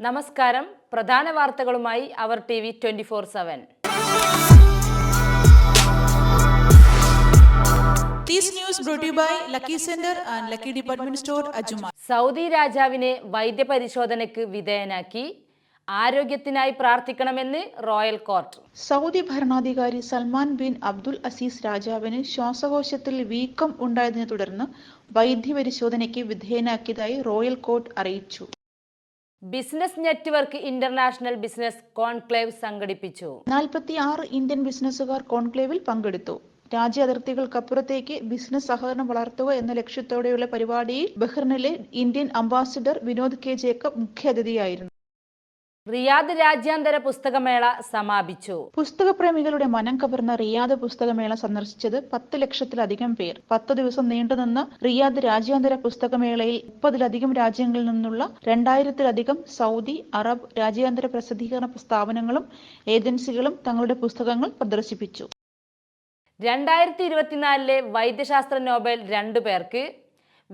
നമസ്കാരം. പ്രധാന വാർത്തകളുമായി our T V twenty four seven. Saudi രാജാവിനെ വൈദ്യപരിശോധനയ്ക്ക് വിധേയനാക്കി ആരോഗ്യത്തിനായി പ്രാർത്ഥിക്കണമെന്ന് റോയൽ കോർട്ട്. സൗദി ഭരണാധികാരി സൽമാൻ ബിൻ അബ്ദുൽ അസീസ് രാജാവിന് ശ്വാസകോശത്തിൽ വീക്കം ഉണ്ടായതിനെ തുടർന്ന് വൈദ്യപരിശോധനയ്ക്ക് വിധേയനാക്കിയതായി റോയൽ കോർട്ട് അറിയിച്ചു. Business network international business conclave സംഘടിപ്പിച്ചു. നാൽപ്പത്തി ആറ് ഇന്ത്യൻ ബിസിനസ്സുകാർ കോൺക്ലേവിൽ പങ്കെടുത്തു. രാജ്യ അതിർത്തികൾക്കപ്പുറത്തേക്ക് ബിസിനസ് സഹകരണം വളർത്തുക എന്ന ലക്ഷ്യത്തോടെയുള്ള പരിപാടിയിൽ ബഹ്റിനിലെ Indian ambassador Vinod K Jacob മുഖ്യാതിഥിയായിരുന്നു. Riyadh രാജ്യാന്തര പുസ്തകമേള സമാപിച്ചു. പുസ്തകപ്രേമികളുടെ മനം കവർന്ന റിയാദ് പുസ്തകമേള സന്ദർശിച്ചത് പത്ത് ലക്ഷത്തിലധികം പേർ. പത്ത് ദിവസം നീണ്ടുനിന്ന റിയാദ് രാജ്യാന്തര പുസ്തകമേളയിൽ മുപ്പതിലധികം രാജ്യങ്ങളിൽ നിന്നുള്ള രണ്ടായിരത്തിലധികം സൗദി അറബ് രാജ്യാന്തര പ്രസിദ്ധീകരണ സ്ഥാപനങ്ങളും ഏജൻസികളും തങ്ങളുടെ പുസ്തകങ്ങൾ പ്രദർശിപ്പിച്ചു. രണ്ടായിരത്തി ഇരുപത്തിനാലിലെ വൈദ്യശാസ്ത്ര നോബൽ രണ്ടു പേർക്ക്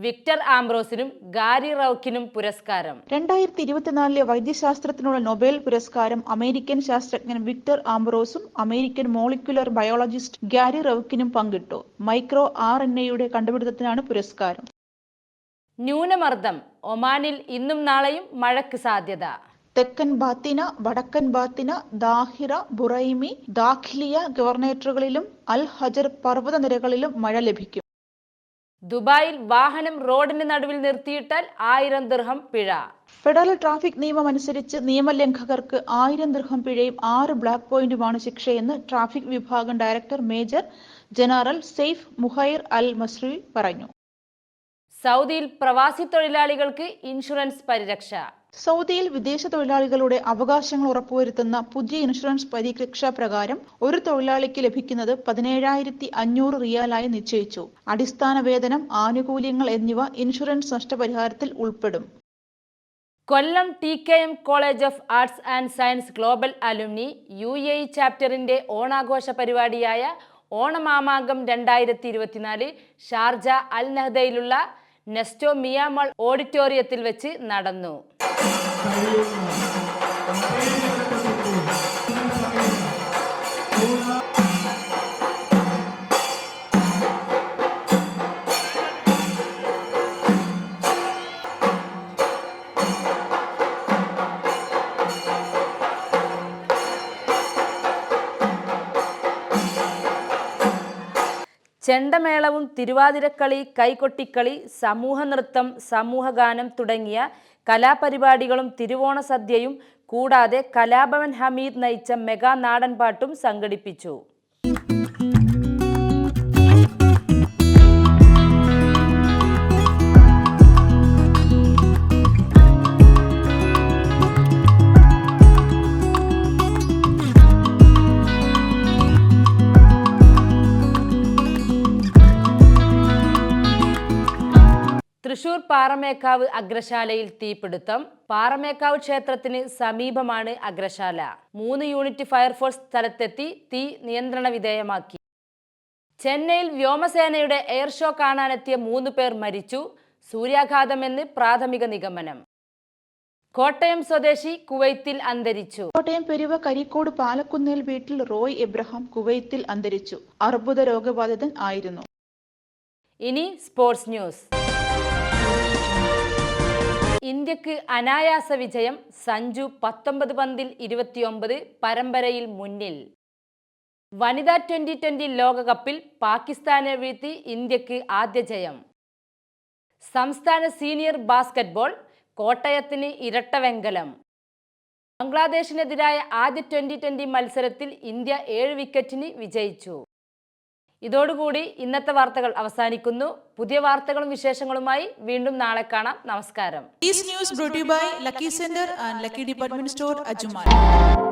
വിക്ടർ ആംബ്രോസിനും ഗാരി റൌക്കിനും പുരസ്കാരം. രണ്ടായിരത്തി ഇരുപത്തിനാലിലെ വൈദ്യശാസ്ത്രത്തിനുള്ള നൊബേൽ പുരസ്കാരം അമേരിക്കൻ ശാസ്ത്രജ്ഞൻ വിക്ടർ ആംബ്രോസും അമേരിക്കൻ മോളിക്കുലർ ബയോളജിസ്റ്റ് ഗാരി റൌക്കിനും പങ്കിട്ടു. മൈക്രോ ആർ എൻ എയുടെ കണ്ടുപിടുത്തത്തിനാണ് പുരസ്കാരം. ന്യൂനമർദ്ദം ഒമാനിൽ ഇന്നും നാളെയും മഴയ്ക്ക് സാധ്യത. തെക്കൻ ബാത്തിന വടക്കൻ ബാത്തിന ദാഹിറ ബുറൈമി ദാഖിലിയ ഗവർണേറ്ററുകളിലും അൽ ഹജർ പർവത നിരകളിലും മഴ ലഭിക്കും. ദുബായിൽ വാഹനം റോഡിന് നടുവിൽ നിർത്തിയിട്ടാൽ ആയിരം ദിർഹം പിഴ. ഫെഡറൽ ട്രാഫിക് നിയമം അനുസരിച്ച് നിയമലംഘകർക്ക് ആയിരം ദൃഹം പിഴയും ആറ് ബ്ലാക്ക് പോയിന്റുമാണ് ശിക്ഷയെന്ന് ട്രാഫിക് വിഭാഗം director major general Saif Muhair Al Masri പറഞ്ഞു. സൗദിയിൽ പ്രവാസി തൊഴിലാളികൾക്ക് ഇൻഷുറൻസ് പരിരക്ഷ. സൗദിയിൽ വിദേശ തൊഴിലാളികളുടെ അവകാശങ്ങൾ ഉറപ്പുവരുത്തുന്ന പുതിയ ഇൻഷുറൻസ് പരിരക്ഷ പ്രകാരം ഒരു തൊഴിലാളിക്ക് ലഭിക്കുന്നത് പതിനേഴായിരത്തി അഞ്ഞൂറ് റിയാലായി നിശ്ചയിച്ചു. അടിസ്ഥാന വേതനം ആനുകൂല്യങ്ങൾ എന്നിവ ഇൻഷുറൻസ് നഷ്ടപരിഹാരത്തിൽ ഉൾപ്പെടും. Kollam T K M college of arts and science global alumni U A ചാപ്റ്ററിന്റെ ഓണാഘോഷ പരിപാടിയായ ഓണമാമാങ്കം രണ്ടായിരത്തി ഇരുപത്തിനാല് ഷാർജ അൽ നഹദയിലുള്ള നെസ്റ്റോ മിയാമൾ ഓഡിറ്റോറിയത്തിൽ വെച്ച് നടന്നു. Thank you. ചെണ്ടമേളവും തിരുവാതിരക്കളി കൈകൊട്ടിക്കളി സമൂഹ നൃത്തം സമൂഹഗാനം തുടങ്ങിയ കലാപരിപാടികളും തിരുവോണ സദ്യയും കൂടാതെ കലാഭവൻ ഹമീദ് നയിച്ച മെഗാ നാടൻപാട്ടും സംഘടിപ്പിച്ചു. തൃശൂർ പാറമേക്കാവ് അഗ്രശാലയിൽ തീപിടുത്തം. പാറമേക്കാവ് ക്ഷേത്രത്തിന് സമീപമാണ് അഗ്രശാല. മൂന്ന് യൂണിറ്റ് ഫയർഫോഴ്സ് സ്ഥലത്തെത്തി തീ നിയന്ത്രണ വിധേയമാക്കി. ചെന്നൈയിൽ വ്യോമസേനയുടെ എയർ ഷോ കാണാനെത്തിയ മൂന്ന് പേർ മരിച്ചു. സൂര്യാഘാതമെന്ന് പ്രാഥമിക നിഗമനം. കോട്ടയം സ്വദേശി കുവൈത്തിൽ അന്തരിച്ചു. കോട്ടയം പെരുവ കരിക്കോട് പാലക്കുന്നേൽ വീട്ടിൽ റോയ് എബ്രഹാം കുവൈത്തിൽ അന്തരിച്ചു. അർബുദ രോഗബാധിതൻ ആയിരുന്നു. ഇനി സ്പോർട്സ് ന്യൂസ്. ഇന്ത്യയ്ക്ക് അനായാസ വിജയം സഞ്ജു പത്തൊമ്പത് പന്തിൽ ഇരുപത്തിയൊമ്പത് പരമ്പരയിൽ മുന്നിൽ. വനിതാ ട്വന്റി ട്വന്റി ലോകകപ്പിൽ പാകിസ്ഥാനെ വീഴ്ത്തി ഇന്ത്യയ്ക്ക് ആദ്യ ജയം. സംസ്ഥാന സീനിയർ ബാസ്കറ്റ്ബോൾ കോട്ടയത്തിന് ഇരട്ട വെങ്കലം. ബംഗ്ലാദേശിനെതിരായ ആദ്യ ട്വന്റി ട്വന്റി മത്സരത്തിൽ ഇന്ത്യ ഏഴ് വിക്കറ്റിന് വിജയിച്ചു. ഇതോടുകൂടി ഇന്നത്തെ വാർത്തകൾ അവസാനിക്കുന്നു. പുതിയ വാർത്തകളും വിശേഷങ്ങളുമായി വീണ്ടും നാളെ കാണാം. നമസ്കാരം. News by Lucky to and Lucky department store and